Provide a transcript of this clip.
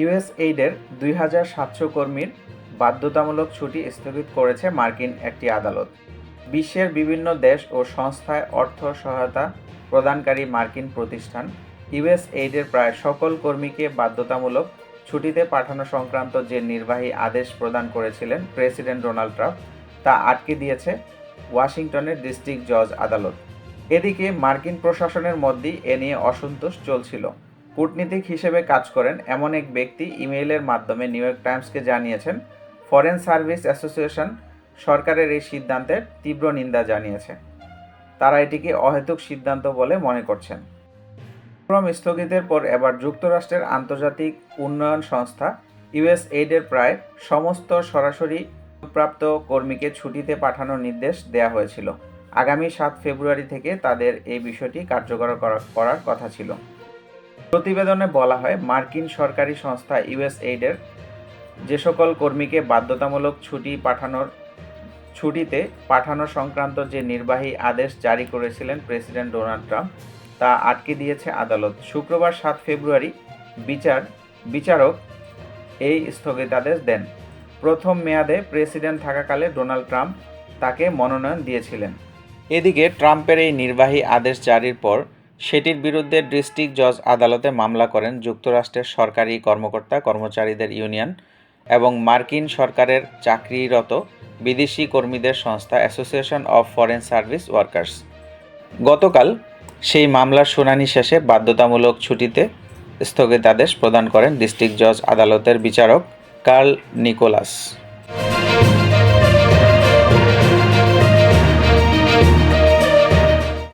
US এইডের দুই হাজার সাতশো কর্মীর বাধ্যতামূলক ছুটি স্থগিত করেছে মার্কিন একটি আদালত। বিশ্বের বিভিন্ন দেশ ও সংস্থায় অর্থ সহায়তা প্রদানকারী মার্কিন প্রতিষ্ঠান ইউএস এইডের প্রায় সকল কর্মীকে বাধ্যতামূলক ছুটিতে পাঠানো সংক্রান্ত যে নির্বাহী আদেশ প্রদান করেছিলেন প্রেসিডেন্ট ডোনাল্ড ট্রাম্প, তা আটকে দিয়েছে ওয়াশিংটনের ডিস্ট্রিক্ট জজ আদালত। এদিকে মার্কিন প্রশাসনের মধ্যেই এ নিয়ে অসন্তোষ চলছিল। কূটনীতিক হিসেবে কাজ করেন এমন এক ব্যক্তি ইমেইলের মাধ্যমে নিউ ইয়র্ক টাইমসকে জানিয়েছেন। ফরেন সার্ভিস অ্যাসোসিয়েশন সরকারের এই সিদ্ধান্তের তীব্র নিন্দা জানিয়েছে। তারা এটিকে অহেতুক সিদ্ধান্ত বলে মনে করছেন। ক্রম স্থগিতের পর এবার যুক্তরাষ্ট্রের আন্তর্জাতিক উন্নয়ন সংস্থা ইউএস এইডের প্রায় সমস্ত সরাসরি প্রাপ্ত কর্মীকে ছুটিতে পাঠানোর নির্দেশ দেওয়া হয়েছিল। আগামী সাত ফেব্রুয়ারি থেকে তাদের এই বিষয়টি কার্যকর করা- করার কথা ছিল। প্রতিবেদনে বলা হয়, মার্কিন সরকারি সংস্থা ইউএস এইডের যে সকল কর্মীকে বাধ্যতামূলক ছুটি পাঠানোর, ছুটিতে পাঠানো সংক্রান্ত যে নির্বাহী আদেশ জারি করেছিলেন প্রেসিডেন্ট ডোনাল্ড ট্রাম্প, তা আটকে দিয়েছে আদালত। শুক্রবার সাত ফেব্রুয়ারি বিচার, বিচারক এই স্থগিতাদেশ দেন। প্রথম মেয়াদে প্রেসিডেন্ট থাকাকালে ডোনাল্ড ট্রাম্প তাকে মনোনয়ন দিয়েছিলেন। এদিকে ট্রাম্পের এই নির্বাহী আদেশ জারির পর সেটির বিরুদ্ধে ডিস্ট্রিক্ট জজ আদালতে মামলা করেন যুক্তরাষ্ট্রের সরকারি কর্মকর্তা, কর্মচারীদের ইউনিয়ন এবং মার্কিন সরকারের চাকরিরত বিদেশি কর্মীদের সংস্থা association of foreign service workers. গতকাল সেই মামলার শুনানি শেষে বাধ্যতামূলক ছুটিতে স্থগিতাদেশ প্রদান করেন ডিস্ট্রিক্ট জজ আদালতের বিচারক কার্ল নিকোলাস।